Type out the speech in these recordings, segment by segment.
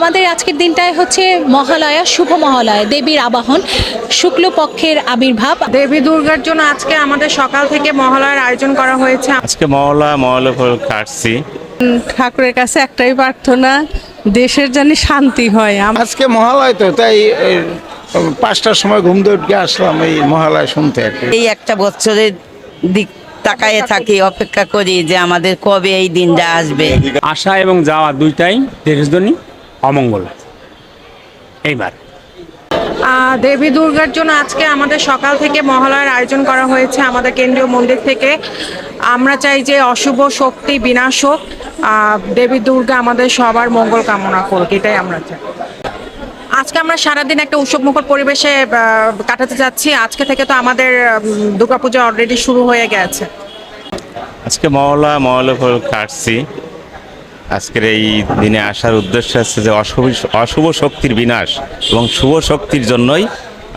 আমাদের আজকের দিনটায় হচ্ছে মহালয়া শুভ মহালয়া দেবীর আবাহন শুক্লপক্ষের আবির্ভাব। দেবী দুর্গার জন্য আজকে আমাদের সকাল থেকে মহালয়ার আয়োজন করা হয়েছে। আজকে মহালয়া মহলা ফল কাটছি ঠাকুরের কাছে একটাই প্রার্থনা দেশের জানি শান্তি হয়। আজকে মহালয় তো তাই পাঁচটার সময় ঘুম দিয়ে উঠে আসলাম এই মহালয় শুনতে আর এই একটা বছরের দিক তাকায়ে থাকি অপেক্ষা করি যে আমাদের কবে এই দিনটা আসবে। আসা এবং যাওয়া দুইটাই দেশজনই অমঙ্গল। এইবার। দেবী দুর্গার জন্য আজকে আমাদের সকাল থেকে মহালয়ার আয়োজন করা হয়েছে আমাদের কেন্দ্রীয় মন্দির থেকে। আমরা চাই যে অশুভ শক্তি বিনাশ হোক। দেবী দুর্গা আমাদের সবার মঙ্গল কামনা করুক এটাই আমরা চাই। আজকে আমরা সারাদিন একটা উৎসবমুখর পরিবেশে কাটাতে যাচ্ছি। আজকে থেকে তো আমাদের দুর্গাপূজা অলরেডি শুরু হয়ে গেছে। আজকে মহলা মহলা কাটছি। আজকের এই দিনে আসার উদ্দেশ্য হচ্ছে যে অশুভ অশুভ শক্তির বিনাশ এবং শুভ শক্তির জন্যই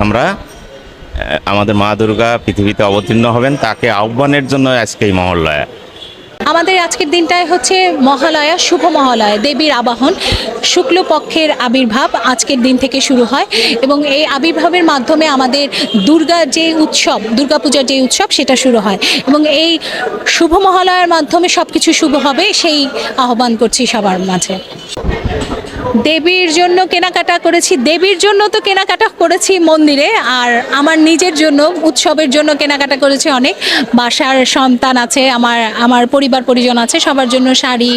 আমরা আমাদের মা দুর্গা পৃথিবীতে অবতীর্ণ হবেন। তাকে আহ্বানের জন্য আজকে এই মহল্লায়। আমাদের আজকের দিনটায় হচ্ছে মহালয়া, শুভ মহালয়া, দেবীর আবাহন, শুক্লপক্ষের আবির্ভাব আজকের দিন থেকে শুরু হয় এবং এই আবির্ভাবের মাধ্যমে আমাদের দুর্গা যে উৎসব, দুর্গাপূজার যে উৎসব সেটা শুরু হয় এবং এই শুভ মহালয়ার মাধ্যমে সব কিছু শুভ হবে, সেই আহ্বান করছি সবার মাঝে। দেবীর জন্য কেনাকাটা করেছি, দেবীর জন্য তো কেনাকাটা করেছি মন্দিরে, আর আমার নিজের জন্য, উৎসবের জন্য কেনাকাটা করেছি অনেক। বাসার সন্তান আছে, আমার আমার পরিবার পরিজন আছে, সবার জন্য শাড়ি,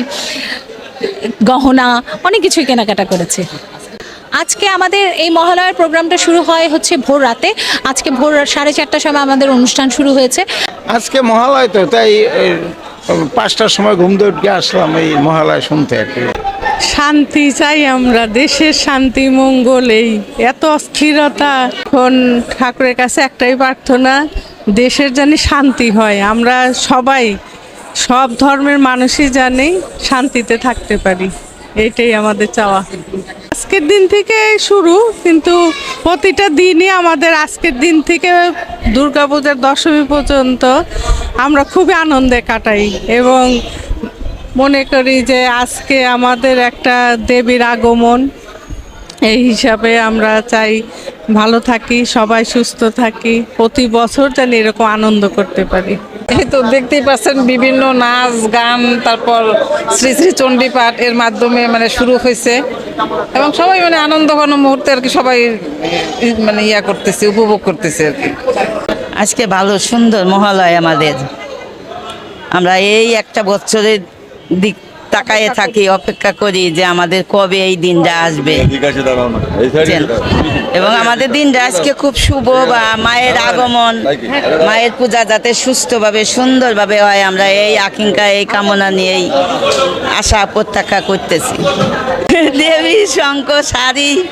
গহনা, অনেক কিছুই কেনাকাটা করেছে। আজকে আমাদের এই মহালয়ার প্রোগ্রামটা শুরু হয় হচ্ছে ভোর রাতে। আজকে ভোর সাড়ে চারটার সময় আমাদের অনুষ্ঠান শুরু হয়েছে। আজকে মহালয় তো, তাই পাঁচটার সময় ঘুম দিয়ে আসলাম এই মহালয় শুনতে। আর কি শান্তি চাই আমরা, দেশের শান্তি মঙ্গল এই এত অস্থিরতা। এখন ঠাকুরের কাছে একটাই প্রার্থনা, দেশের জানি শান্তি হয়। আমরা সবাই, সব ধর্মের মানুষই জানি শান্তিতে থাকতে পারি। এইটাই আমাদের চাওয়া। আজকের দিন থেকে শুরু, কিন্তু প্রতিটা দিনই আমাদের আজকের দিন থেকে দুর্গাপূজার দশমী পর্যন্ত আমরা খুবই আনন্দে কাটাই এবং মনে করি যে আজকে আমাদের একটা দেবীর আগমন। এই হিসাবে আমরা চাই ভালো থাকি, সবাই সুস্থ থাকি, প্রতি বছর যেন এরকম আনন্দ করতে পারি। এই তো দেখতেই পাচ্ছেন বিভিন্ন নাচ, গান, তারপর শ্রী শ্রী চণ্ডী পাঠ এর মাধ্যমে মানে শুরু হয়েছে। এবং সবাই মানে আনন্দ ঘন মুহূর্তে আর কি সবাই মানে ইয়া করতেছে, উপভোগ করতেছে আর কি। আজকে ভালো, সুন্দর মহালয় আমাদের। আমরা এই একটা বছরের দিক তাকায়ে থাকি অপেক্ষা করি যে আমাদের কবে এই দিনটা আসবে। যেন- এবং আমাদের দিনটা আজকে খুব শুভ বা মায়ের আগমন। মায়ের পূজা যাতে সুস্থভাবে সুন্দরভাবে হয় আমরা এই আকাঙ্ক্ষা এই কামনা নিয়েই আশা প্রত্যাখ্যা করতেছি। দেবী শঙ্খ শাড়ি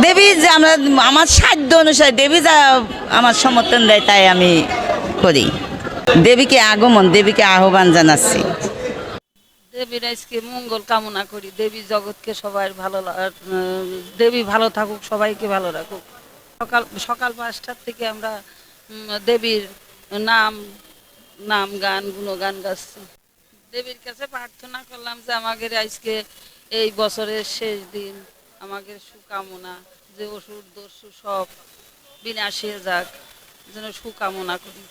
দেবী যে আমরা আমার সাধ্য অনুসারে দেবী যা আমার সমর্থন দেয় তাই আমি করি। দেবীকে আগমন দেবীকে আহ্বান জানাচ্ছি। দেবীর আজকে মঙ্গল কামনা করি। দেবী জগৎকে সবাই ভালো দেবী ভালো থাকুক, সবাইকে ভালো রাখুক। সকাল সকাল পাঁচটার থেকে আমরা দেবীর নাম নাম গান, গুণগান গাচ্ছি। দেবীর কাছে প্রার্থনা করলাম যে আমাদের আজকে এই বছরের শেষ দিন, আমাদের সুকামনা, যে অসুর দস্যু সব বিনাশে যাক, যেন সুকামনা করি।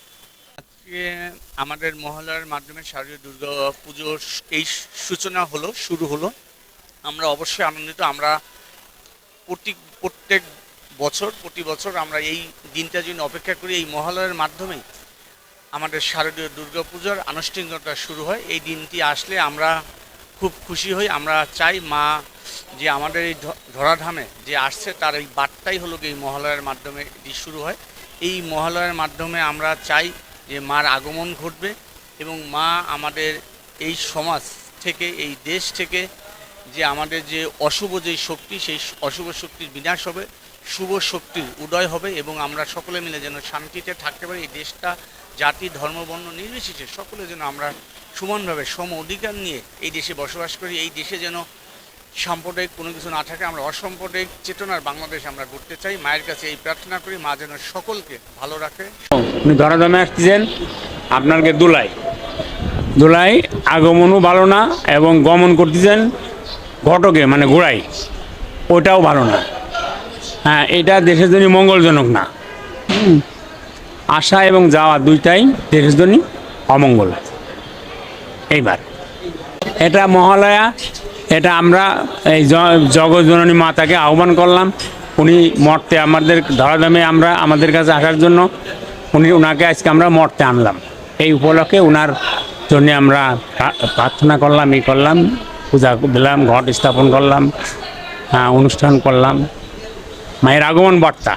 আমাদের মহলার মাধ্যমে শারদীয় দুর্গা পুজোর এই সূচনা হলো, শুরু হলো। আমরা অবশ্যই আনন্দিত। আমরা প্রতি, প্রত্যেক বছর, প্রতি বছর আমরা এই দিনটার জন্য অপেক্ষা করি, এই মহালয়ের মাধ্যমে আমাদের শারদীয় দুর্গা পূজার আনুষ্ঠানিকতা শুরু হয়। এই দিনটি আসলে আমরা খুব খুশি হই। আমরা চাই মা যে আমাদের এই ধরাধামে যে আসছে, তার এই বার্তাই হলো এই মহালয়ের মাধ্যমে এটি শুরু হয়। এই মহালয়ের মাধ্যমে আমরা চাই যে মার আগমন ঘটবে এবং মা আমাদের এই সমাজ থেকে, এই দেশ থেকে যে আমাদের যে অশুভ যে শক্তি, সেই অশুভ শক্তির বিনাশ হবে, শুভ শক্তির উদয় হবে এবং আমরা সকলে মিলে যেন শান্তিতে থাকতে পারি, এই দেশটা, জাতি, ধর্ম, বর্ণ নির্বিশেষে সকলে যেন আমরা সমানভাবে সম অধিকার নিয়ে এই দেশে বসবাস করি, এই দেশে যেন সাম্প্রদায়িক কোনো কিছু না থাকে আমরা অসাম্প্রদায়িক চেতনার বাংলাদেশ আমরা গড়তে চাই। মায়ের কাছে এই প্রার্থনা করি মা যেন সকলকে ভালো রাখে। উনি ধরাধামে আসতেছেন আপনাকে দোলাই। দোলাই আগমনও ভালো না এবং গমন করতেছেন ঘটকে মানে ঘোড়াই ওটাও ভালো না। হ্যাঁ এটা দেশের জন্য মঙ্গলজনক না। আসা এবং যাওয়া দুইটাই দেশের জন্য অমঙ্গল। এইবার। এটা মহালয়া এটা আমরা এই জ- জগৎজননী মাতাকে আহ্বান করলাম। উনি মর্তে আমাদের ধরাধামে আমরা, আমাদের কাছে আসার জন্য উনি ওনাকে আজকে আমরা মর্তে আনলাম। এই উপলক্ষে ওনার জন্য আমরা প্রার্থনা করলাম, ই করলাম, পূজা দিলাম, ঘট স্থাপন করলাম অনুষ্ঠান করলাম। মায়ের আগমন বার্তা।